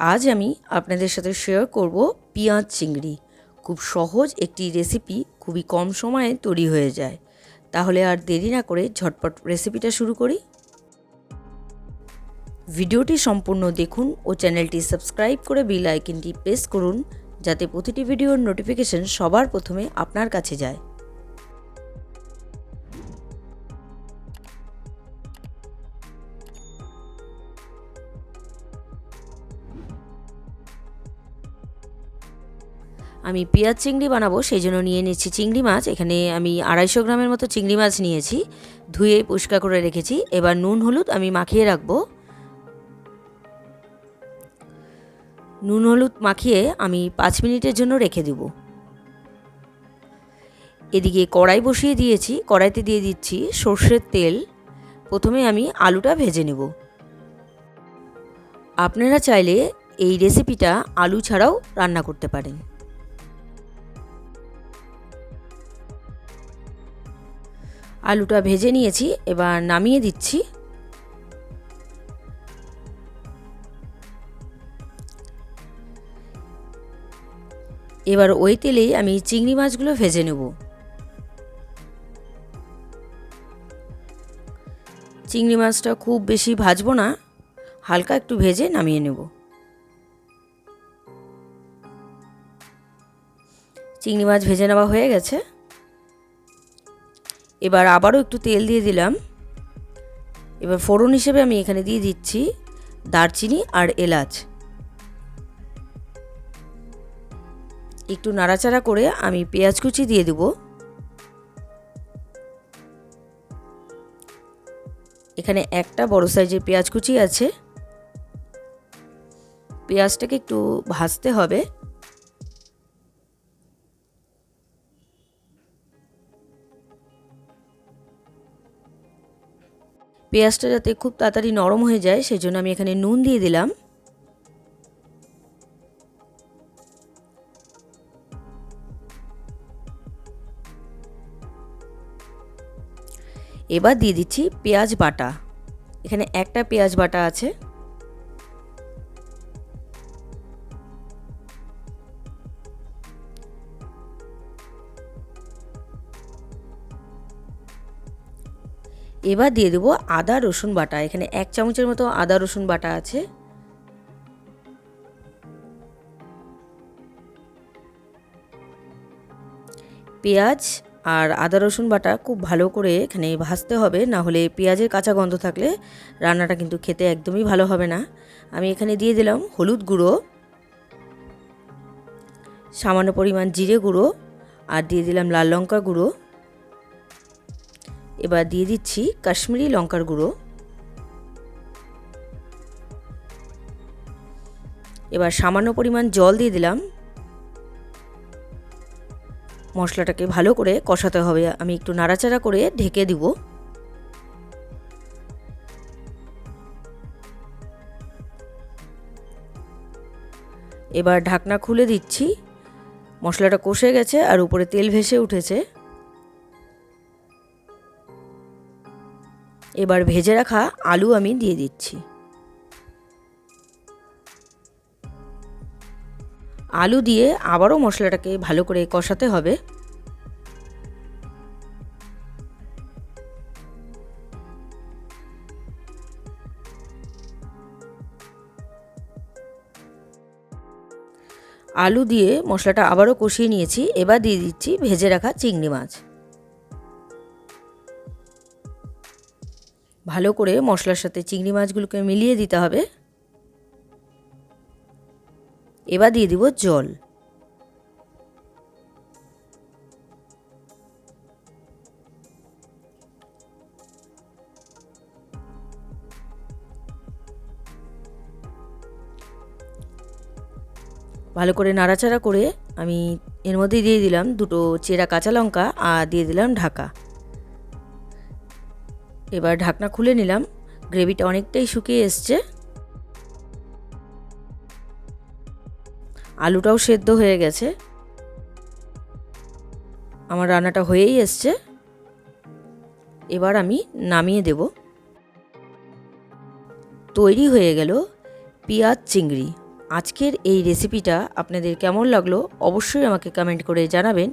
আজ আমি আপনাদের সাথে শেয়ার করব পেঁয়াজ চিংড়ি। খুব সহজ একটি রেসিপি খুবই কম সময়ে তৈরি হয়ে যায়। তাহলে আর দেরি না করে ঝটপট রেসিপিটা শুরু করি। ভিডিওটি সম্পূর্ণ দেখুন ও চ্যানেলটি সাবস্ক্রাইব করে বেল আইকনটি প্রেস করুন, যাতে প্রতিটি ভিডিওর নোটিফিকেশন সবার প্রথমে আপনার কাছে যায়। আমি পেঁয়াজ চিংড়ি বানাবো সেই জন্য নিয়ে নিচ্ছি চিংড়ি মাছ। এখানে আমি আড়াইশো গ্রামের মতো চিংড়ি মাছ নিয়েছি, ধুয়ে পরিষ্কার করে রেখেছি। এবার নুন হলুদ আমি মাখিয়ে রাখব। নুন হলুদ মাখিয়ে আমি পাঁচ মিনিটের জন্য রেখে দেব। এদিকে কড়াই বসিয়ে দিয়েছি, কড়াইতে দিয়ে দিচ্ছি সর্ষের তেল। প্রথমে আমি আলুটা ভেজে নেব। আপনারা চাইলে এই রেসিপিটা আলু ছাড়াও রান্না করতে পারেন। আলুটা ভেজে নিয়েছি, এবার নামিয়ে দিচ্ছি। এবার ওই তেলেই আমি চিংড়ি মাছগুলো ভেজে নেব। চিংড়ি মাছটা খুব বেশি ভাজবো না, হালকা একটু ভেজে নামিয়ে নেব। চিংড়ি মাছ ভেজে নেওয়া হয়ে গেছে। এবার আবারও একটু তেল দিয়ে দিলাম। এবার ফোড়ন হিসেবে আমি এখানে দিয়ে দিচ্ছি দারচিনি আর এলাচ। একটু নাড়াচাড়া করে আমি পেঁয়াজ কুচি দিয়ে দেব। এখানে একটা বড় সাইজের পেঁয়াজ কুচি আছে। পেঁয়াজটাকে একটু ভাজতে হবে। পেঁয়াজটা যাতে খুব তাড়াতাড়ি নরম হয়ে যায় সেই জন্য আমি এখানে নুন দিয়ে দিলাম। এবার দিয়ে দিচ্ছি পেঁয়াজ বাটা। এখানে একটা পেঁয়াজ বাটা আছে। এবার দিয়ে দেবো আদা, রসুন বাটা। এখানে এক চামচের মতো আদা, রসুন বাটা আছে। পেঁয়াজ আর আদা, রসুন বাটা খুব ভালো করে এখানে ভাজতে হবে। না হলে পেঁয়াজের কাঁচা গন্ধ থাকলে রান্নাটা কিন্তু খেতে একদমই ভালো হবে না। আমি এখানে দিয়ে দিলাম হলুদ গুঁড়ো, সামান্য পরিমাণ জিরে গুঁড়ো আর দিয়ে দিলাম লাল লঙ্কা গুঁড়ো। এবার দিয়ে দিচ্ছি কাশ্মীরি লঙ্কার গুঁড়ো। এবার সামান্য পরিমাণ জল দিয়ে দিলাম। মশলাটাকে ভালো করে কষাতে হবে। আমি একটু নাড়াচাড়া করে ঢেকে দিব। এবার ঢাকনা খুলে দিচ্ছি। মশলাটা কষে গেছে আর উপরে তেল ভেসে উঠেছে। এবার ভেজে রাখা আলু আমি দিয়ে দিচ্ছি। আলু দিয়ে আবারও মশলাটাকে ভালো করে কষাতে হবে। আলু দিয়ে মশলাটা আবারও কষিয়ে নিয়েছি। এবার দিয়ে দিচ্ছি ভেজে রাখা চিংড়ি মাছ। ভালো করে মশলার সাথে চিংড়ি মাছগুলোকে মিলিয়ে দিতে হবে। এবার দিয়ে দিব জল। ভালো করে নাড়াচাড়া করে আমি এর মধ্যে দিয়ে দিলাম দুটো চেরা কাঁচা লঙ্কা আর দিয়ে দিলাম ঢাকা। এবার ঢাকনা খুলে নিলাম। গ্রেভিটা অনেকটাই শুকিয়ে এসছে। আলুটাও সেদ্ধ হয়ে গেছে। আমার রান্নাটা হয়েই এসছে। এবার আমি নামিয়ে দেব। তৈরি হয়ে গেল পেঁয়াজ চিংড়ি। আজকের এই রেসিপিটা আপনাদের কেমন লাগল অবশ্যই আমাকে কমেন্ট করে জানাবেন।